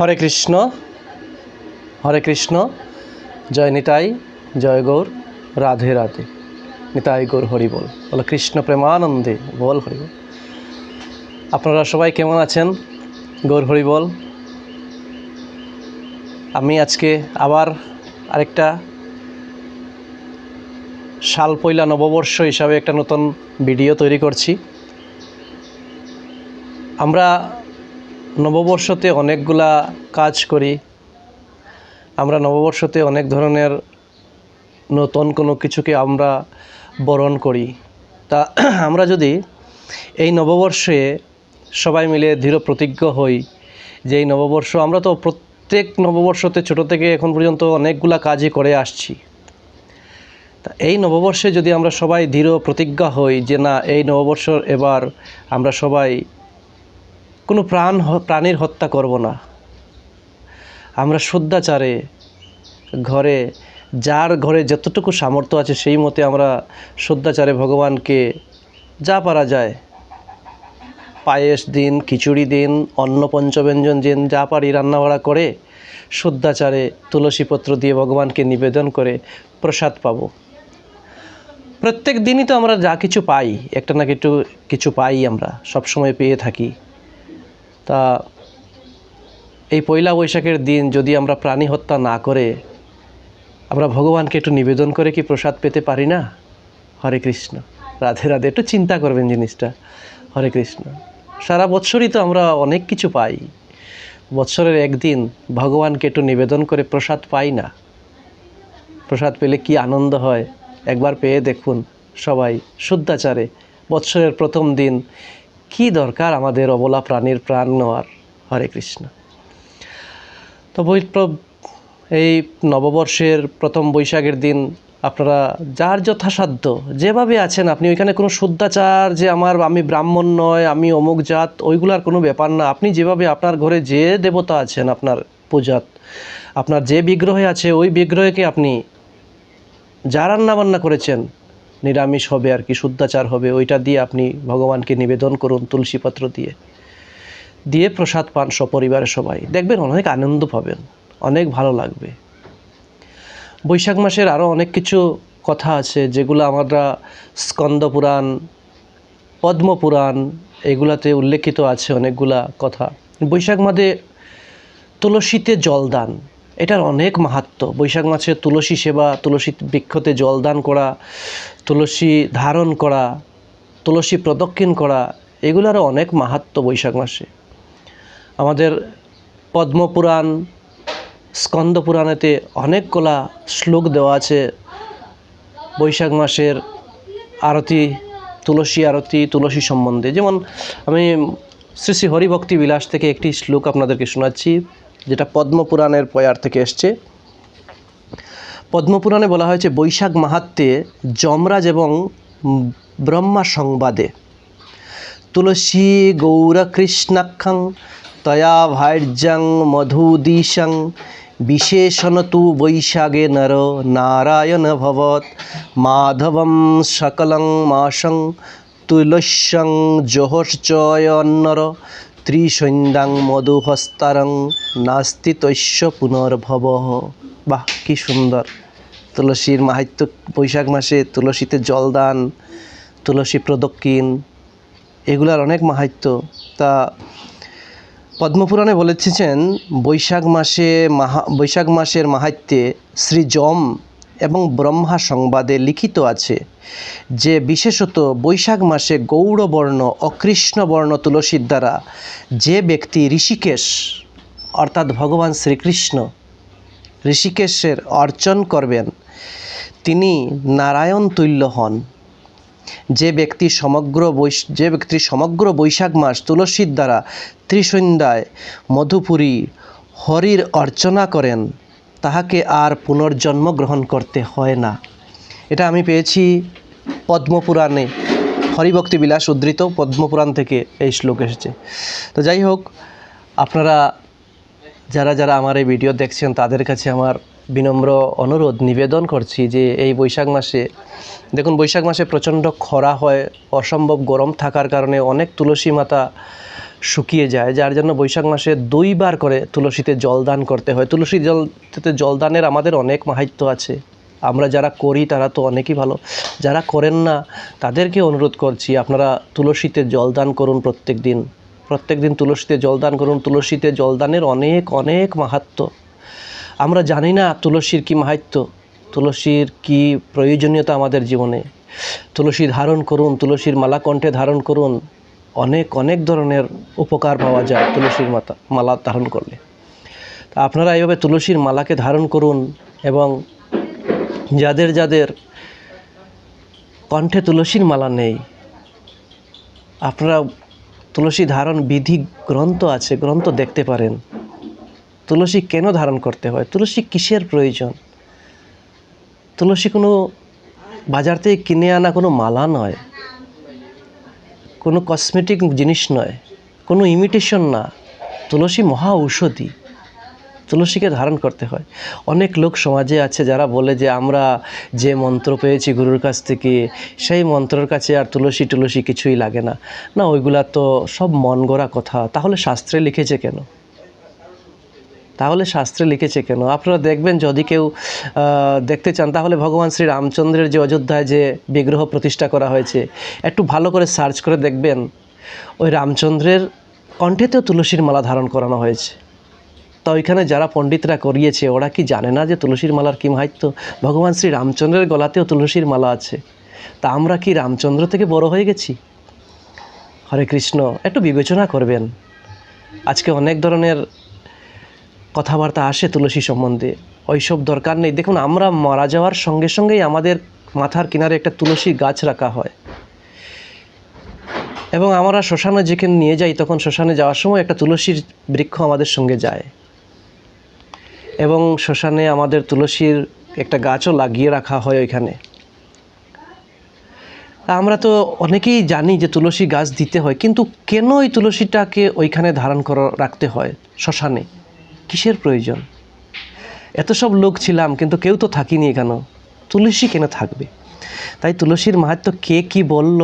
হরে কৃষ্ণ হরে কৃষ্ণ, জয় নিতাই, জয় গৌর, রাধে রাধে। নিতাই গৌর হরি বল কৃষ্ণ প্রেমানন্দে বল হরি বল। আপনারা সবাই কেমন আছেন? গৌর হরি বল। আমি আজকে আবার আরেকটা সাল পয়লা নববর্ষ হিসাবে একটা নতুন ভিডিও তৈরি করছি। আমরা নববর্ষতে অনেকগুলা কাজ করি। আমরা নববর্ষতে অনেক ধরনের নতুন কোনো কিছুকে আমরা বরণ করি। তা আমরা যদি এই নববর্ষে সবাই মিলে দৃঢ় প্রতিজ্ঞ হই যে এই নববর্ষ, আমরা তো প্রত্যেক নববর্ষতে ছোটো থেকে এখন পর্যন্ত অনেকগুলা কাজই করে আসছি। তা এই নববর্ষে যদি আমরা সবাই দৃঢ় প্রতিজ্ঞা হই যে না, এই নববর্ষ এবার আমরা সবাই কোনো প্রাণ প্রাণীর হত্যা করব না। আমরা শুদ্ধাচারে ঘরে, যার ঘরে যতটুকু সামর্থ্য আছে সেই মতে আমরা শুদ্ধাচারে ভগবানকে যা পারা যায়। পায়েস দিন, খিচুড়ি দিন, অন্ন পঞ্চব্যঞ্জন দিন, যা পারি রান্নাবাড়া করে শুদ্ধাচারে তুলসীপত্র দিয়ে ভগবানকে নিবেদন করে প্রসাদ পাবো। প্রত্যেক দিনই তো আমরা যা কিছু পাই, একটা না কিছু কিছু পাই আমরা, সবসময় পেয়ে থাকি। তা এই পয়লা বৈশাখের দিন যদি আমরা প্রাণী হত্যা না করে, আমরা ভগবানকে একটু নিবেদন করে কি প্রসাদ পেতে পারি না? হরে কৃষ্ণ। রাধে রাধে। একটু চিন্তা করবেন জিনিসটা। হরে কৃষ্ণ। সারা বছরই তো আমরা অনেক কিছু পাই। বৎসরের একদিন ভগবানকে একটু নিবেদন করে প্রসাদ পাই না। প্রসাদ পেলে কি আনন্দ হয়? একবার পেয়ে দেখুন সবাই শুদ্ধাচারে। বৎসরের প্রথম দিন কি দরকার আমাদের অবলা প্রাণীর প্রাণ নেওয়ার? হরে কৃষ্ণ। তো প্র- এই নববর্ষের প্রথম বৈশাখের দিন আপনারা যার যথাসাধ্য, যেভাবে আছেন, আপনি ওইখানে কোনো শুদ্ধাচার যে আমার, আমি ব্রাহ্মণ নয়, আমি অমুক জাত, ওইগুলার কোনো ব্যাপার না। আপনি যেভাবে আপনার ঘরে যে দেবতা আছেন, আপনার পূজাত, আপনার যে বিগ্রহে আছে, ওই বিগ্রহকে আপনি যা রান্না বান্না করেছেন নিরামিষ হবে আর কি, শুদ্ধাচার হবে, ওইটা দিয়ে আপনি ভগবানকে নিবেদন করুন তুলসীপত্র দিয়ে। দিয়ে প্রসাদ পান সপরিবারে সবাই। দেখবেন অনেক আনন্দ পাবেন, অনেক ভালো লাগবে। বৈশাখ মাসের আরও অনেক কিছু কথা আছে, যেগুলো আমরা স্কন্দ পুরাণ পদ্মপুরাণ এগুলাতে উল্লেখিত আছে অনেকগুলা কথা। বৈশাখ মাসে তুলসীতে জলদান। এটার অনেক মাহাত্ম্য বৈশাখ মাসে তুলসী সেবা, তুলসী বৃক্ষতে জলদান করা, তুলসী ধারণ করা, তুলসী প্রদক্ষিণ করা এগুলারও অনেক মাহাত্ম্য বৈশাখ মাসে। আমাদের পদ্মপুরাণ, স্কন্দ পুরাণেতে অনেকগুলা শ্লোক দেওয়া আছে। বৈশাখ মাসের আরতি, তুলসী আরতি, তুলসী সম্বন্ধে। যেমন আমি শ্রী শ্রী হরিভক্তি বিলাস থেকে একটি শ্লোক আপনাদেরকে শোনাচ্ছি। যেটা পদ্মপুরাণের পয়ার থেকে এসছে। পদ্মপুরাণে বলা হয়েছে, বৈশাখ মাহাত্মে যমরাজ এবং ব্রহ্মা সংবাদে, তুলসী গৌরকৃষ্ণাক্ষং তয়া ভার্যং মধুদিশং বিশেষণ তু বৈশাগে নর নারায়ণ ভবত মাধবম সকলং মাসং তুলস্যং জহশ্চয়ন্নর ত্রিসন্ধ্যাং মধুহস্তারং নাস্তি তৈশ্য পুনর্ভব। বাহ, কি সুন্দর। তুলসীর মাহাত্য, বৈশাখ মাসে তুলসীতে জলদান, তুলসী প্রদক্ষিণ, এগুলার অনেক মাহাত্য তা পদ্মপুরাণে বলেছেন, বৈশাখ মাসে মাহা, বৈশাখ মাসের মাহাত্যে শ্রী যম এবং ব্রহ্মা সংবাদে লিখিত আছে যে বিশেষত বৈশাখ মাসে গৌড়বর্ণ ও কৃষ্ণবর্ণ তুলসীর দ্বারা যে ব্যক্তি ঋষিকেশ, অর্থাৎ ভগবান শ্রীকৃষ্ণ, ঋষিকেশের অর্চন করবেন, তিনি নারায়ণ তুল্য হন। যে ব্যক্তি সমগ্র বৈশ, যে ব্যক্তি সমগ্র বৈশাখ মাস তুলসীর দ্বারা ত্রিসন্ধ্যায় মধুপুরী হরির অর্চনা করেন তাহাকে আর পুনর্জন্ম গ্রহণ করতে হয় না। এটা আমি পেয়েছি পদ্মপুরাণে। হরিভক্তি বিলাস উদ্ধৃত পদ্মপুরাণ থেকে এই শ্লোক এসেছে। তো যাই হোক, আপনারা যারা যারা আমার এই ভিডিও দেখছেন, তাদের কাছে আমার বিনম্র অনুরোধ, নিবেদন করছি যে এই বৈশাখ মাসে, দেখুন বৈশাখ মাসে প্রচণ্ড খরা হয়, অসম্ভব গরম থাকার কারণে অনেক তুলসী মাতা শুকিয়ে যায়, যার জন্য বৈশাখ মাসে দুইবার করে তুলসীতে জল দান করতে হয়। তুলসী জলতে জল দানের আমাদের অনেক মাহাত্য আছে। আমরা যারা করি তারা তো অনেকই ভালো। যারা করেন না, তাদেরকে অনুরোধ করছি, আপনারা তুলসীতে জল দান করুন প্রত্যেক দিন। প্রত্যেক দিন তুলসীতে জল দান করুন। তুলসীতে জলদানের অনেক অনেক মাহাত্ম্য আমরা জানি না তুলসীর কি মাহাত্ম্য তুলসীর কি প্রয়োজনীয়তা আমাদের জীবনে। তুলসী ধারণ করুন, তুলসীর মালা কণ্ঠে ধারণ করুন। অনেক অনেক ধরনের উপকার পাওয়া যায় তুলসীর মাতা, মালা ধারণ করলে। তা আপনারা এইভাবে তুলসীর মালাকে ধারণ করুন এবং যাদের যাদের কণ্ঠে তুলসীর মালা নেই, আপনারা তুলসী ধারণ বিধি গ্রন্থ আছে, গ্রন্থ দেখতে পারেন। তুলসী কেন ধারণ করতে হয়? তুলসী কিসের প্রয়োজন? তুলসী কোনো বাজার থেকে কিনে আনা কোনো মালা নয়। কোনো কসমেটিক জিনিস নয়, কোনো ইমিটেশন না। তুলসী মহা ঔষধি। তুলসীকে ধারণ করতে হয়। অনেক লোক সমাজে আছে যারা বলে যে, আমরা যে মন্ত্র পেয়েছি গুরুর কাছ থেকে, সেই মন্ত্রের কাছে আর তুলসী টুলসী কিছুই লাগে না। না, ওইগুলা তো সব মন গড়া কথা। তাহলে শাস্ত্রে লিখেছে কেন? তাহলে শাস্ত্রে লিখেছে কেন? আপনারা দেখবেন যদি কেউ দেখতে চান, তাহলে ভগবান শ্রী রামচন্দ্রের যে অযোধ্যায় যে বিগ্রহ প্রতিষ্ঠা করা হয়েছে, একটু ভালো করে সার্চ করে দেখবেন, ওই রামচন্দ্রের কণ্ঠেতেও তুলসীর মালা ধারণ করানো হয়েছে। তা ওইখানে যারা পণ্ডিতরা করিয়েছে, ওরা কি জানে না যে তুলসীর মালার কি মাহাত্য ভগবান শ্রী রামচন্দ্রের গলাতেও তুলসীর মালা আছে। তা আমরা কি রামচন্দ্র থেকে বড় হয়ে গেছি? হরে কৃষ্ণ, একটু বিবেচনা করবেন। আজকে অনেক ধরনের কথাবার্তা আসে তুলসী সম্বন্ধে। ওইসব দরকার নেই। দেখুন, আমরা মারা যাওয়ার সঙ্গে সঙ্গেই আমাদের মাথার কিনারে একটা তুলসী গাছ রাখা হয়। এবং আমরা শ্মশানে যেখানে নিয়ে যাই, তখন শ্মশানে যাওয়ার সময় একটা তুলসীর বৃক্ষ আমাদের সঙ্গে যায়। এবং শ্মশানে আমাদের তুলসীর একটা গাছও লাগিয়ে রাখা হয় ওইখানে। আমরা তো অনেকেই জানি যে তুলসী গাছ দিতে হয়, কিন্তু কেন ওই তুলসীটাকে ওইখানে ধারণ করা, রাখতে হয় শ্মশানে? কিসের প্রয়োজন? এত সব লোক ছিলাম, কিন্তু কেউ তো থাকিনি কেন তুলসী কেন থাকবে? তাই তুলসীর মাহাত্ম্য কে কি বলল,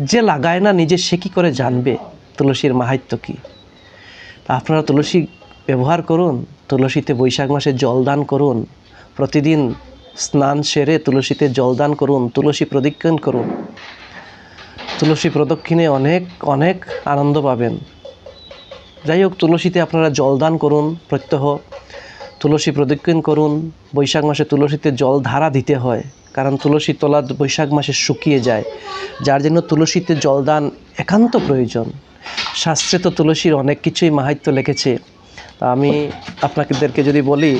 যে লাগায় না নিজে, সে কী করে জানবে তুলসীর মাহাত্ম্য কী? আপনারা তুলসী ব্যবহার করুন, তুলসীতে বৈশাখ মাসে জল দান করুন, প্রতিদিন স্নান সেরে তুলসীতে জল দান করুন, তুলসী প্রদক্ষিণ করুন। তুলসী প্রদক্ষিণে অনেক অনেক আনন্দ পাবেন। যাই হোক, তুলসীতে আপনারা জল দান করুন, প্রত্যহ। তুলসী প্রদক্ষিণ করুন। বৈশাখ মাসে তুলসীতে জল ধারা দিতে হয়, কারণ তুলসী তলা বৈশাখ মাসে শুকিয়ে যায়। যার জন্য তুলসীতে জলদান একান্ত প্রয়োজন। শাস্ত্রে তো তুলসীর অনেক কিছুই মাহাত্য লিখেছে। তা আমি আপনাদেরকে যদি বলি,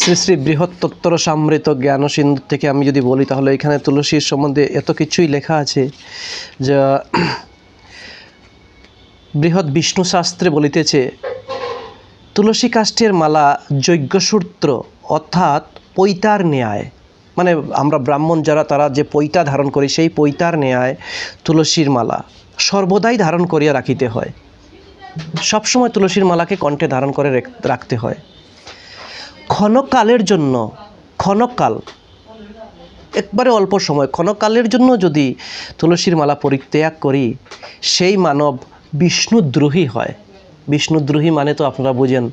শ্রী শ্রী বৃহত্তর সামৃত জ্ঞান সিন্ধু থেকে আমি যদি বলি, তাহলে এখানে তুলসীর সম্বন্ধে এত কিছুই লেখা আছে, যা বৃহৎ বিষ্ণু শাস্ত্রে বলিতেছে, তুলসী কাষ্ঠের মালা যজ্ঞসূত্র অর্থাৎ পৈতার ন্যায়। মানে আমরা ব্রাহ্মণ যারা, তারা যে পৈতা ধারণ করি, সেই পৈতার ন্যায় তুলসীর মালা সর্বদাই ধারণ করিয়া রাখিতে হয়। সবসময় তুলসীর মালাকে কণ্ঠে ধারণ করে রেখ- রাখতে হয়। ক্ষণকালের জন্য, ক্ষণকাল, একবারে অল্প সময়, ক্ষণকালের জন্য যদি তুলসীর মালা পরিত্যাগ করি, সেই মানব বিষ্ণুদ্রোহী হয়। বিষ্ণুদ্রোহী মানে তো আপনারা বুঝেন,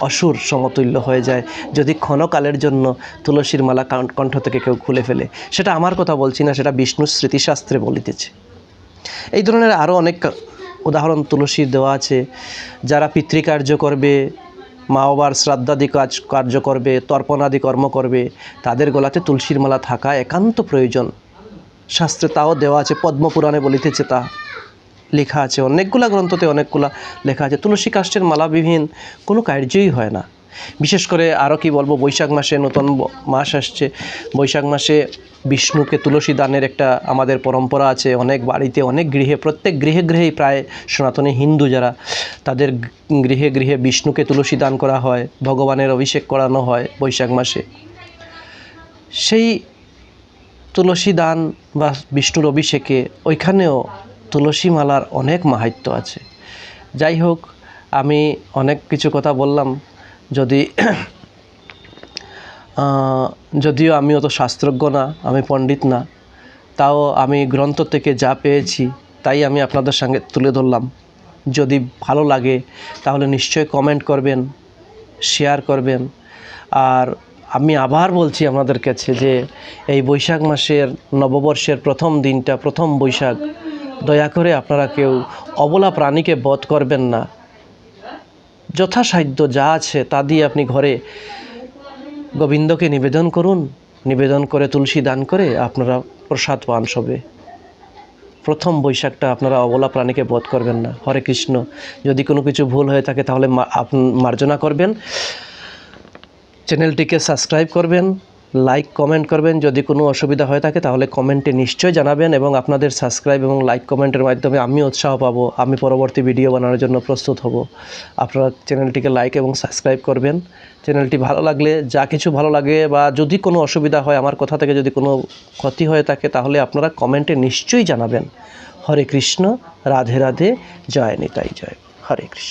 অসুর সমতুল্য হয়ে যায়। যদি ক্ষণকালের জন্য তুলসীর মালা কণ্ঠ থেকে কেউ খুলে ফেলে, সেটা আমার কথা বলছি না, সেটা বিষ্ণু স্মৃতিশাস্ত্রে বলিতেছে। এই ধরনের আরও অনেক উদাহরণ তুলসীর দেওয়া আছে। যারা পিতৃকার্য করবে মা বাবার শ্রাদ্ধাদি কাজ কার্য করবে, তর্পণাদি কর্ম করবে, তাদের গলাতে তুলসীর মালা থাকা একান্ত প্রয়োজন। শাস্ত্রে তাও দেওয়া আছে, পদ্মপুরাণে বলিতেছে তা। লেখা আছে, অনেকগুলা গ্রন্থতে অনেকগুলা লেখা আছে। তুলসী কাষ্ঠের মালাবিহীন কোনো কার্যই হয় না। বিশেষ করে আরও কি বলব, বৈশাখ মাসে নতুন মাস আসছে। বৈশাখ মাসে বিষ্ণুকে তুলসী দানের একটা আমাদের পরম্পরা আছে। অনেক বাড়িতে, অনেক গৃহে, প্রত্যেক গৃহে গৃহেই প্রায় সনাতনী হিন্দু যারা তাদের গৃহে গৃহে বিষ্ণুকে তুলসী দান করা হয়, ভগবানের অভিষেক করানো হয় বৈশাখ মাসে। সেই তুলসী দান বা বিষ্ণুর অভিষেকে ওইখানেও তুলসী মালার অনেক মাহাত্ম্য আছে। যাই হোক, আমি অনেক কিছু কথা বললাম, যদি যদিও আমি অত শাস্ত্রজ্ঞ না, আমি পণ্ডিত না, তাও আমি গ্রন্থ থেকে যা পেয়েছি, তাই আমি আপনাদের সঙ্গে তুলে ধরলাম। যদি ভালো লাগে, তাহলে নিশ্চয়ই কমেন্ট করবেন শেয়ার করবেন। আর আমি আবার বলছি আপনাদের কাছে যে, এই বৈশাখ মাসের, নববর্ষের প্রথম দিনটা, প্রথম বৈশাখ দয়া করে আপনারা কেউ অবলা প্রাণীকে বধ করবেন না। যথাসাধ্য যা আছে তা দিয়ে আপনি ঘরে গোবিন্দকে নিবেদন করুন। নিবেদন করে তুলসী দান করে আপনারা প্রসাদ পান সবে। প্রথম বৈশাখটা আপনারা অবলা প্রাণীকে বধ করবেন না। হরে কৃষ্ণ, যদি কোনো কিছু ভুল হয়ে থাকে তাহলে মার্জনা করবেন। চ্যানেলটিকে সাবস্ক্রাইব করবেন। লাইক কমেন্ট করবেন। যদি কোনো অসুবিধা হয়ে থাকে, তাহলে কমেন্টে নিশ্চয় জানাবেন এবং আপনাদের সাবস্ক্রাইব এবং লাইক কমেন্টের মাধ্যমে আমি উৎসাহ পাবো। আমি পরবর্তী ভিডিও বানানোর জন্য প্রস্তুত হব। আপনারা চ্যানেলটিকে লাইক এবং সাবস্ক্রাইব করবেন। চ্যানেলটি ভালো লাগলে, যা কিছু ভালো লাগে বা যদি কোনো অসুবিধা হয়, আমার কথা থেকে যদি কোনো ক্ষতি হয়ে থাকে, তাহলে আপনারা কমেন্টে নিশ্চয়ই জানাবেন। হরে কৃষ্ণ, রাধে রাধে, জয় নিতাই জয়। হরে কৃষ্ণ।